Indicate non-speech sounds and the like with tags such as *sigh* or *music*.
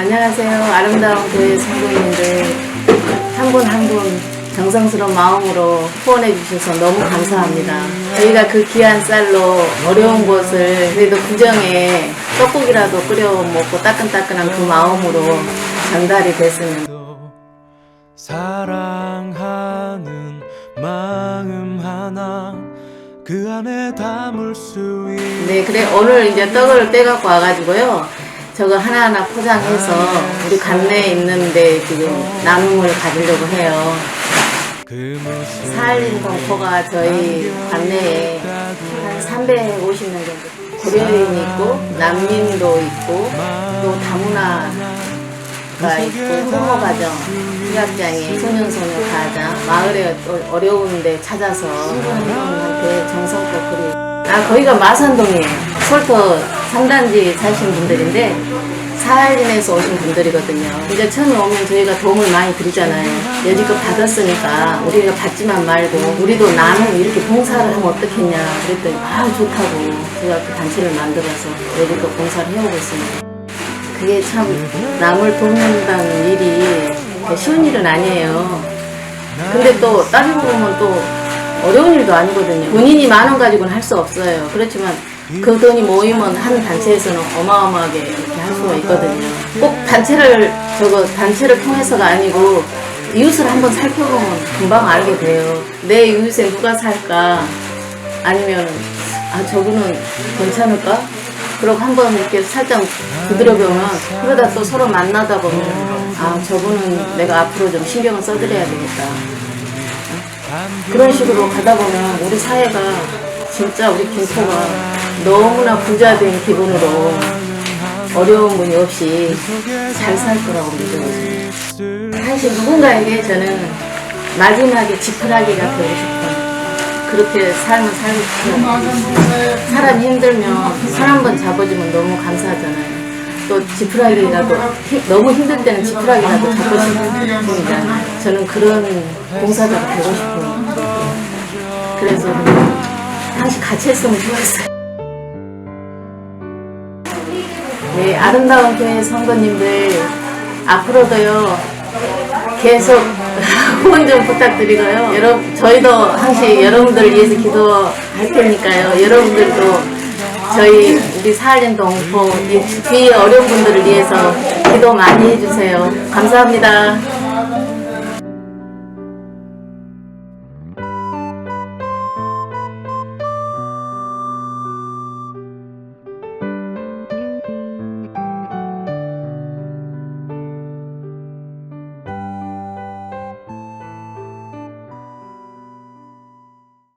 안녕하세요. 아름다운 교회 성도님들 한 분 한 분 정성스러운 마음으로 후원해 주셔서 너무 감사합니다. 저희가 그 귀한 쌀로 어려운 곳을 그래도 구정에 떡국이라도 끓여 먹고 따끈따끈한 그 마음으로 전달이 됐으면 사랑하는 마음 하나 그 안에 담을 수 있는 네, 그래 오늘 이제 떡을 떼갖고 와가지고요. 저거 하나하나 포장해서 우리 관내에 있는데 지금 나눔을 가지려고 해요. 그 사할린 동포가 저희 관내에 한 350명 정도. 고려인이 있고 난민도 있고 또 다문화가 있고 호모가정 희각장애 소년소녀 가장 마을에 또 어려운데 찾아서 신부님한테 정성껏 그리 아 거기가 마산동이에요. 솔터 3단지 사시는 분들인데 사할린에서 오신 분들이거든요. 이제 처음에 오면 저희가 도움을 많이 드리잖아요. 여지껏 받았으니까 우리가 받지만 말고 우리도 나는 이렇게 봉사를 하면 어떻겠냐 그랬더니 아 좋다고 제가 그 단체를 만들어서 여지껏 봉사를 해오고 있습니다. 그게 참 남을 돕는다는 일이 쉬운 일은 아니에요. 근데 또 따지고 보면 또 어려운 일도 아니거든요. 본인이 만 원 가지고는 할 수 없어요. 그렇지만 그 돈이 모이면 한 단체에서는 어마어마하게 이렇게 할 수가 있거든요. 꼭 단체를 저거 단체를 통해서가 아니고 이웃을 한번 살펴보면 금방 알게 돼요. 내 이웃에 누가 살까? 아니면 아 저분은 괜찮을까? 그러고 한번 이렇게 살짝 두드려보면 그러다 또 서로 만나다 보면 아 저분은 내가 앞으로 좀 신경을 써드려야 되겠다. 그런 식으로 가다 보면 우리 사회가 진짜 우리 김포가 너무나 부자된 기분으로 어려운 분이 없이 잘 살 거라고 믿어요. 사실 누군가에게 저는 마지막에 지푸라기가 되고 싶어요. 그렇게 삶을 살고 싶어요. 사람이 힘들면 손 한 번 잡아주면 너무 감사하잖아요. 또 지푸라기라도 힘- 너무 힘들 때는 지푸라기라도 잡고 싶으니까 저는 그런 봉사자가 되고 싶어요. 그래서 당시 같이 했으면 좋겠어요. 네, 아름다운 교회 성도님들 앞으로도요 계속 *laughs* 후원 좀 부탁드리고요. 여러분 저희도 항시 여러분들을 위해서 기도할 테니까요. 여러분들도 저희 우리 사할린 동포 이 뒤에 어려운 분들을 위해서 기도 많이 해주세요. 감사합니다.